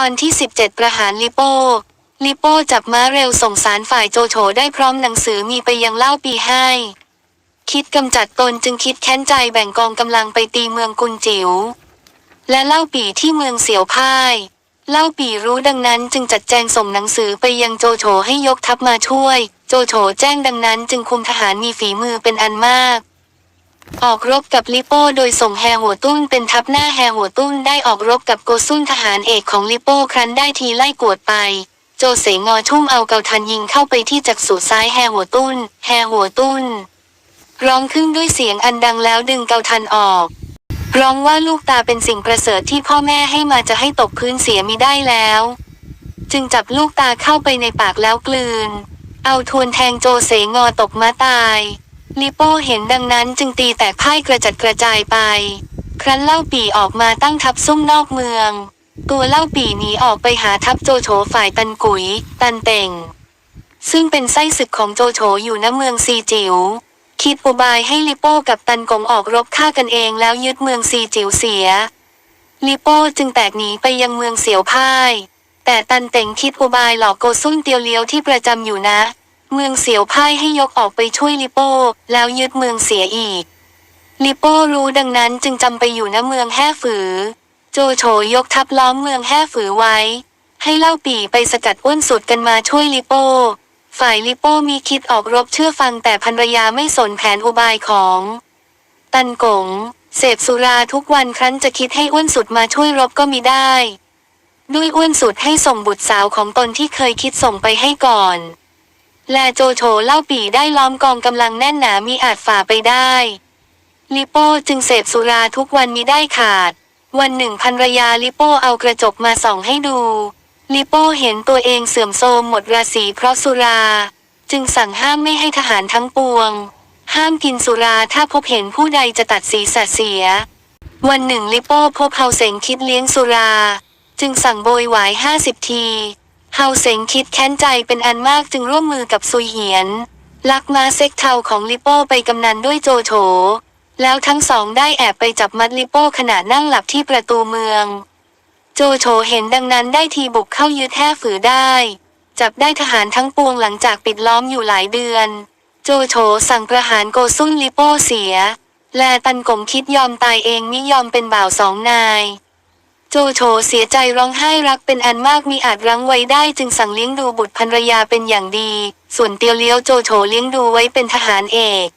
ตอนที่ 17 ประหารลิโป้ลิโป้จับม้าเร็วส่งสารฝ่ายโจโฉได้พร้อมหนังสือมีไปยังเล่าปีให้ คิดกำจัดตนจึงคิดแค้นใจแบ่งกองกำลังไปตีเมืองกุนจิ๋วและเล่าปีที่เมืองเสี่ยวพ่าย เล่าปีรู้ดังนั้นจึงจัดแจงส่งหนังสือไปยังโจโฉให้ยกทัพมาช่วย โจโฉแจ้งดังนั้นจึงคุมทหารมีฝีมือเป็นอันมาก ออกรบกับลิโป้โดยส่งแฮหัวตุ้นเป็นทัพหน้าแฮหัวตุ้นได้ออกรบกับโกซุนทหารเอกของลิโป้ครั้นได้ทีไล่กวดไป โจเสงอทุ่มเอาเกาทันยิงเข้าไปที่จักษุซ้ายแฮหัวตุ้น แฮหัวตุ้น ร้องขึ้นด้วยเสียงอันดังแล้วดึงเกาทันออก ร้องว่าลูกตาเป็นสิ่งประเสริฐที่พ่อแม่ให้มาจะให้ตกพื้นเสียมิได้แล้ว จึงจับลูกตาเข้าไปในปากแล้วกลืน เอาทวนแทงโจเสงอตกมาตาย ลิโป้เห็นดังนั้นจึงตีแตกพ่ายกระจัดกระจายไป ครั้นเล่าปีออกมาตั้งทัพซุ่มนอกเมือง ตัวเล่าปีหนีออกไปหาทัพโจโฉฝ่ายตันกุย ตันเต่ง ซึ่งเป็นไส้ศึกของโจโฉอยู่ณเมืองซีจิ๋วคิดอุบายให้ลิโป้กับตันกงออกรบฆ่ากันเองแล้วยึดเมืองซีจิ๋วเสีย ลิโป้จึงแตกหนีไปยังเมืองเสียวพ่าย แต่ตันเต่งคิดอุบายหลอกโกซุ่นเตียวเลี้ยวที่ประจำอยู่นะ เมืองเสียวพ่ายให้ยกออกไปช่วยลิโป้ แล้วยึดเมืองเสียอีก ลิโป้รู้ดังนั้นจึงจำไปอยู่ณเมืองแห่ฝือ โจโฉยกทัพล้อมเมืองแห่ฝือไว้ ให้เล่าปีไปสกัดอ้วนสุดกันมาช่วยลิโป้ ฝ่ายลิโป้มีคิดออกรบเชื่อฟังแต่ภรรยาไม่สนแผนอุบายของ ตันกงเสพสุราทุกวันครั้นจะคิดให้อ้วนสุดมาช่วยรบก็มีได้ ด้วยอ้วนสุดให้ส่งบุตรสาวของตนที่เคยคิดส่งไปให้ก่อน และโจโฉเล่าปีได้ล้อมกองกำลังแน่นหนามีอาจฝ่าไปได้ลิโป้จึงเสพสุราทุกวันมีได้ขาด วันหนึ่งภรรยาลิโป้เอากระจกมาส่องให้ดูลิโป้เห็นตัวเองเสื่อมโทรมหมดราศีเพราะสุรา จึงสั่งห้ามไม่ให้ทหารทั้งปวง ห้ามกินสุราถ้าพบเห็นผู้ใดจะตัดศีรษะเสีย วันหนึ่งลิโป้พบเฮาเสงคิดเลี้ยงสุรา จึงสั่งโบยหวายห้าสิบที เฮาเสงคิดแค้นใจเป็นอันมากจึงร่วมมือกับซุยเหียน ลักมาเซ็กเทาของลิโป้ไปกำนันด้วยโจโฉแล้วทั้งสองได้แอบไปจับมัดลิโป้ขณะนั่งหลับที่ประตูเมือง โจโฉเห็นดังนั้นได้ทีบุกเข้ายึดแท่ฝือได้ จับได้ทหารทั้งปวงหลังจากปิดล้อมอยู่หลายเดือน โจโฉสั่งประหารโกซุนลิโป้เสีย แลตันกงคิดยอมตายเองมิยอมเป็นบ่าวสองนาย จโฉเสียใจร้องไห้รักเป็นอันมากมีอาจรั้งไว้ได้จึงสั่งเลี้ยงดูบุตรภรรยาเป็นอย่างดี ส่วนเตียวเลี้ยวโจโฉเลี้ยงดูไว้เป็นทหารเอก